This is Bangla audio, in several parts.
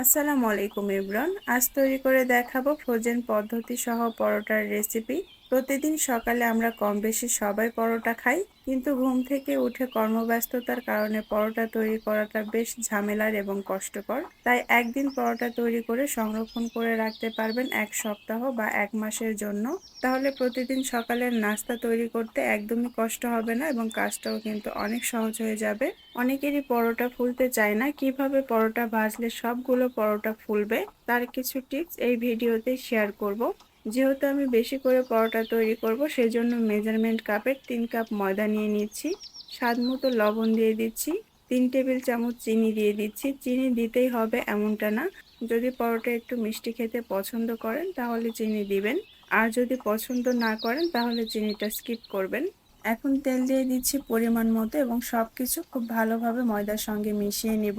আসসালামু আলাইকুম ইমরান আজ তৈরি করে দেখাবো ফ্রোজেন পদ্ধতি সহ পরোটার রেসিপি। প্রতিদিন সকালে আমরা কম বেশি সবাই পরোটা খাই, কিন্তু ঘুম থেকে উঠে কর্মব্যস্ততার কারণে পরোটা তৈরি করাটা বেশ ঝামেলার এবং কষ্টকর। তাই একদিন পরোটা তৈরি করে সংরক্ষণ করে রাখতে পারবেন এক সপ্তাহ বা এক মাসের জন্য। তাহলে প্রতিদিন সকালের নাস্তা তৈরি করতে একদমই কষ্ট হবে না এবং কাজটাও কিন্তু অনেক সহজ হয়ে যাবে। অনেকেরই পরোটা ফুলতে চায় না, কীভাবে পরোটা ভাজলে সবগুলো পরোটা ফুলবে? তার কিছু টিপস এই ভিডিওতে শেয়ার করব। যেহেতু আমি বেশি করে পরোটা তৈরি করব, সেজন্য মেজারমেন্ট কাপের তিন কাপ ময়দা নিয়ে নিচ্ছি। স্বাদ মতো লবণ দিয়ে দিচ্ছি। তিন টেবিল চামচ চিনি দিয়ে দিচ্ছি। চিনি দিতেই হবে এমনটা না। যদি পরোটা একটু মিষ্টি খেতে পছন্দ করেন, তাহলে চিনি দিবেন। আর যদি পছন্দ না করেন, তাহলে চিনিটা স্কিপ করবেন। এখন তেল দিয়ে দিচ্ছি পরিমাণ মতো এবং সব কিছু খুব ভালোভাবে ময়দার সঙ্গে মিশিয়ে নিব।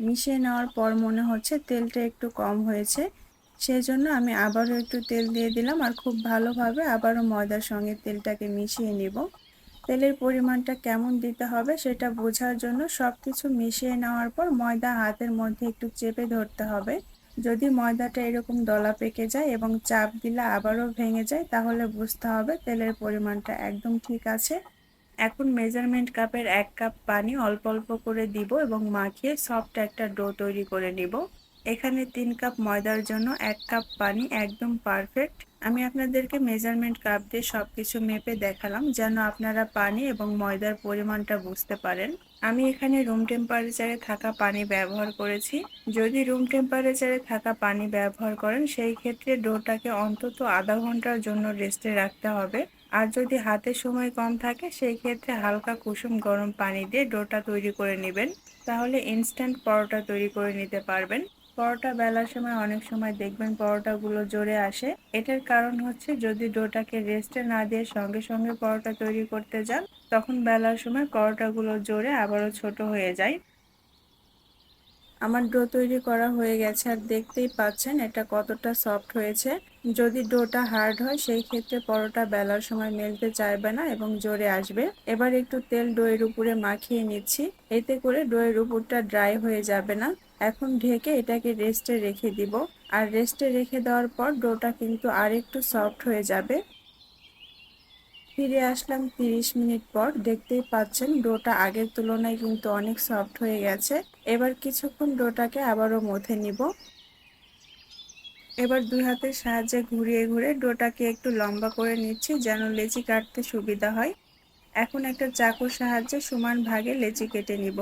মিশিয়ে নেওয়ার পর মনে হচ্ছে তেলটা একটু কম হয়েছে। সেই জন্য আমি আবারও একটু তেল দিয়ে দিলাম আর খুব ভালোভাবে আবারও ময়দার সঙ্গে তেলটাকে মিশিয়ে নেব। তেলের পরিমাণটা কেমন দিতে হবে সেটা বোঝার জন্য সব কিছু মিশিয়ে নেওয়ার পর ময়দা হাতের মধ্যে একটু চেপে ধরতে হবে। যদি ময়দাটা এরকম দলা পেকে যায় এবং চাপ দিলে আবারও ভেঙে যায় তাহলে বুঝতে হবে তেলের পরিমাণটা একদম ঠিক আছে। এখন মেজারমেন্ট কাপের এক কাপ পানি অল্প অল্প করে দিব এবং মাখিয়ে সফট একটা ডো তৈরি করে নিব। এখানে তিন কাপ ময়দার জন্য এক কাপ পানি, একদম পারফেক্ট আমি আপনাদেরকে মেজারমেন্ট কাপ দিয়ে সব কিছু মেপে দেখালাম, যেন আপনারা পানি এবং ময়দার পরিমাণটা বুঝতে পারেন। আমি এখানে রুম টেম্পারেচারে থাকা পানি ব্যবহার করেছি। যদি রুম টেম্পারেচারে থাকা পানি ব্যবহার করেন, সেই ক্ষেত্রে ডোটাকে অন্তত আধা ঘণ্টার জন্য রেস্টে রাখতে হবে। আর যদি হাতে সময় কম থাকে, সেই ক্ষেত্রে হালকা কুসুম গরম পানি দিয়ে ডোটা তৈরি করে নেবেন। তাহলে ইনস্ট্যান্ট পরোটা তৈরি করে নিতে পারবেন। পরোটা বেলার সময় অনেক সময় দেখবেন পরোটাগুলো জোরে আসে। এটার কারণ হচ্ছে যদি ডোটাকে রেস্টে না দিয়ে সঙ্গে সঙ্গে পরোটা তৈরি করতে যান, তখন বেলার সময় পরোটাগুলো জোরে আবারও ছোট হয়ে যায়। আমার ডো তৈরি করা হয়ে গেছে আর দেখতেই পাচ্ছেন এটা কতটা সফট হয়েছে। যদি ডোটা হার্ড হয়, সেই ক্ষেত্রে পরোটা বেলার সময় মেলতে চাইবে না এবং জোরে আসবে। এবার একটু তেল ডোয়ের উপরে মাখিয়ে নিচ্ছি। এতে করে ডোয়ের উপরটা ড্রাই হয়ে যাবে না। এখন ঢেকে এটাকে রেস্টে রেখে দিব। আর রেস্টে রেখে দেওয়ার পর ডোটা কিন্তু আর একটু সফট হয়ে যাবে। ফিরে আসলাম 30 মিনিট পর। দেখতেই পাচ্ছেন, ডোটা আগের তুলনায় কিন্তু অনেক সফট হয়ে গেছে। এবার কিছুক্ষণ ডোটাকে আবারও মথে নিব। এবার দুই হাতের সাহায্যে ঘুরিয়ে ঘুরে ডোটাকে একটু লম্বা করে নিচ্ছি যেন লেচি কাটতে সুবিধা হয়। এখন একটা চাকুর সাহায্যে সমান ভাগে লেচি কেটে নিব।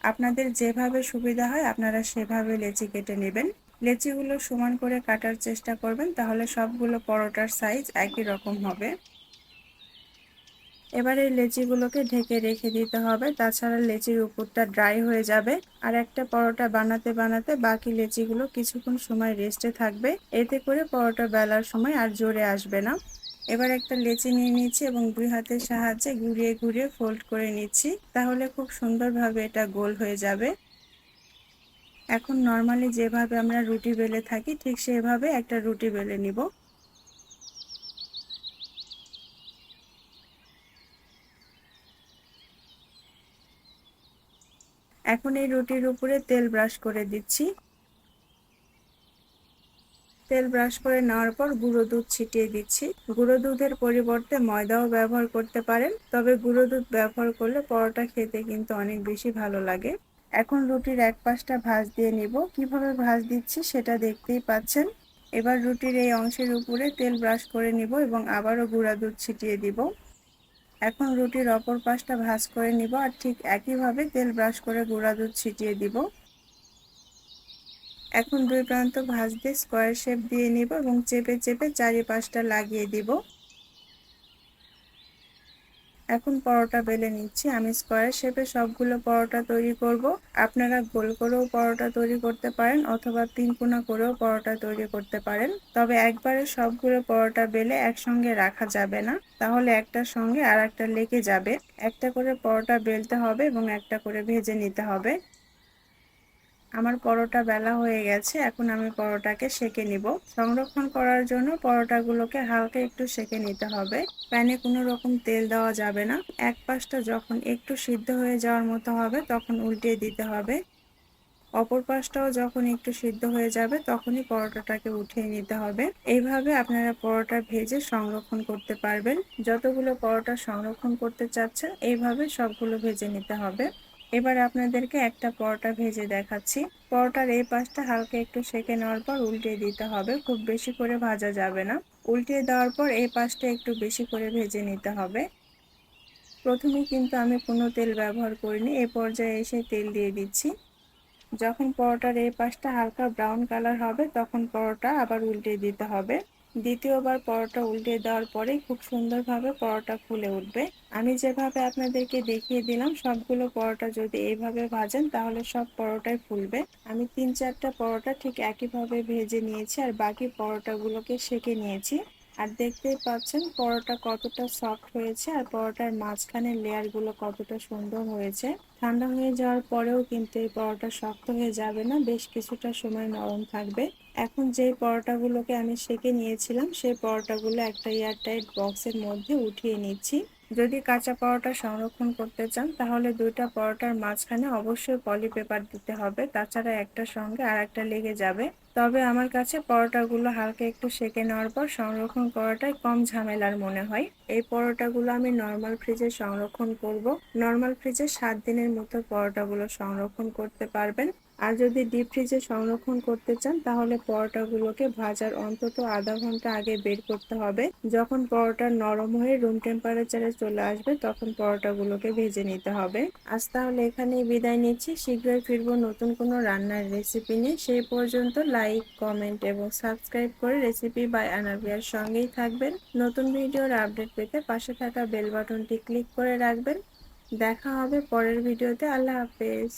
আপনাদের যেভাবে সুবিধা হয়, আপনারা সেভাবে লেচি কেটে নেবেন। লেচিগুলো সমান করে কাটার চেষ্টা করবেন, তাহলে সবগুলো পরোটার সাইজ একই রকম হবে। এবার লেচিগুলোকে ঢেকে রেখে দিতে হবে, তাছাড়া লেচির উপরটা ড্রাই হয়ে যাবে। আর একটা পরোটা বানাতে বানাতে বাকি লেচিগুলো কিছুক্ষণ সময় রেস্টে থাকবে, এতে করে পরোটা বেলার সময় আর জোরে আসবে না। এবার একটা লেচি নিয়ে নিচ্ছি এবং দুই হাতের সাহায্যে ঘুরিয়ে ঘুরিয়ে ফোল্ড করে নিচ্ছি। তাহলে খুব সুন্দরভাবে এটা গোল হয়ে যাবে। এখন নর্মালি যেভাবে আমরা রুটি বেলে থাকি, ঠিক সেভাবে একটা রুটি বেলে নিব। এখন এই রুটির উপরে তেল ব্রাশ করে দিচ্ছি। তেল ব্রাশ করে নেওয়ার পর গুঁড়ো দুধ ছিটিয়ে দিচ্ছি। গুঁড়ো দুধের পরিবর্তে ময়দাও ব্যবহার করতে পারেন, তবে গুঁড়ো দুধ ব্যবহার করলে পরোটা খেতে কিন্তু অনেক বেশি ভালো লাগে। এখন রুটির এক পাশটা ভাজ দিয়ে নিব। কীভাবে ভাজ দিচ্ছি সেটা দেখতেই পাচ্ছেন। এবার রুটির এই অংশের উপরে তেল ব্রাশ করে নিব এবং আবারও গুঁড়া দুধ ছিটিয়ে দিব। এখন রুটির অপর পাশটা ভাজ করে নিব আর ঠিক একইভাবে তেল ব্রাশ করে গুঁড়া দুধ ছিটিয়ে দিব। এখন দুই প্রান্ত ভাজ দিয়ে স্কোয়ার শেপ দিয়ে নিব এবং চেপে চেপে চারিপাশটা লাগিয়ে দিব। এখন পরোটা বেলে নিচ্ছি। আমি স্কোয়ার শেপে সবগুলো পরোটা তৈরি করব। আপনারা গোল করেও পরোটা তৈরি করতে পারেন অথবা তিন কোনা করেও পরোটা তৈরি করতে পারেন। তবে একবারে সবগুলো পরোটা বেলে একসঙ্গে রাখা যাবে না। তাহলে একটার সঙ্গে আর একটা লেগে যাবে। একটা করে পরোটা বেলতে হবে এবং একটা করে ভেজে নিতে হবে। আমার পরোটা বেলা হয়ে গেছে, এখন আমি পরোটাকে সেকে নিব। সংরক্ষণ করার জন্য পরোটাগুলোকে হালকা একটু সেকে নিতে হবে। প্যানে কোনো রকম তেল দেওয়া যাবে না। এক পাশটা যখন একটু সিদ্ধ হয়ে যাওয়ার মতো হবে, তখন উল্টে দিতে হবে। অপর পাশটাও যখন একটু সিদ্ধ হয়ে যাবে, তখনই পরোটাটাকে উঠিয়ে নিতে হবে। এইভাবে আপনারা পরোটা ভেজে সংরক্ষণ করতে পারবেন। যতগুলো পরোটা সংরক্ষণ করতে চাচ্ছেন, এইভাবে সবগুলো ভেজে নিতে হবে। এবার আপনাদেরকে একটা পরোটা ভেজে দেখাচ্ছি। পরোটার এই পাশটা হালকা একটু সেকে নেওয়ার পর উল্টে দিতে হবে, খুব বেশি করে ভাজা যাবে না। উল্টিয়ে দেওয়ার পর এই পাশটা একটু বেশি করে ভেজে নিতে হবে। প্রথমে কিন্তু আমি কোনো তেল ব্যবহার করিনি, এ পর্যায়ে এসে তেল দিয়ে দিচ্ছি। যখন পরোটার এই পাশটা হালকা ব্রাউন কালার হবে, তখন পরোটা আবার উল্টে দিতে হবে। দ্বিতীয়বার পরোটা উল্টে দেওয়ার পরে খুব সুন্দরভাবে পরোটা ফুলে উঠবে। আমি যেভাবে আপনাদেরকে দেখিয়ে দিলাম, সবগুলো পরোটা যদি এইভাবে ভাজেন তাহলে সব পরোটাই ফুলবে। আমি তিন চারটা পরোটা ঠিক একইভাবে ভেজে নিয়েছি আর বাকি পরোটাগুলোকে সেকে নিয়েছি। আর দেখতেই পাচ্ছেন পরোটা কতটা সফট হয়েছে আর পরোটার মাঝখানের লেয়ারগুলো কতটা সুন্দর হয়েছে। ঠান্ডা হয়ে যাওয়ার পরেও কিন্তু এই পরোটা শক্ত হয়ে যাবে না, বেশ কিছুটা সময় নরম থাকবে। এখন যেই পরোটাগুলোকে আমি সেকে নিয়েছিলাম, সেই পরোটাগুলো একটা এয়ারটাইট বক্সের মধ্যে উঠিয়ে নিচ্ছি। যদি কাঁচা পরোটা সংরক্ষণ করতে চান, তাহলে দুইটা পরোটার মাঝখানে অবশ্যই পলি পেপার দিতে হবে। তাছাড়া একটার সঙ্গে আর একটা লেগে যাবে। তবে আমার কাছে পরোটাগুলো হালকা একটু সেকে নেওয়ার পর সংরক্ষণ করাটাই কম ঝামেলার মনে হয়। এই পরোটাগুলো আমি নর্মাল ফ্রিজে সংরক্ষণ করব। নর্মাল ফ্রিজে সাত দিনের মতো পরোটাগুলো সংরক্ষণ করতে পারবেন। আর যদি ডিপ ফ্রিজে সংরক্ষণ করতে চান, তাহলে পরোটাগুলোকে ভাজার অন্তত আধা ঘণ্টা আগে বের করতে হবে। যখন পরোটা নরম হয়ে রুম টেম্পারেচারে চলে আসবে, তখন পরোটাগুলোকে ভেজে নিতে হবে। আজ তাহলে এখানেই বিদায় নিচ্ছি। শীঘ্রই ফিরবো নতুন কোনো রান্নার রেসিপি নিয়ে। সেই পর্যন্ত লাইক কমেন্ট এবং সাবস্ক্রাইব করে রেসিপি বাই আনাবিয়ার সঙ্গেই থাকবেন। নতুন ভিডিওর আপডেট পেতে পাশে থাকা বেল বাটনটি ক্লিক করে রাখবেন। দেখা হবে পরের ভিডিওতে। আল্লাহ হাফেজ।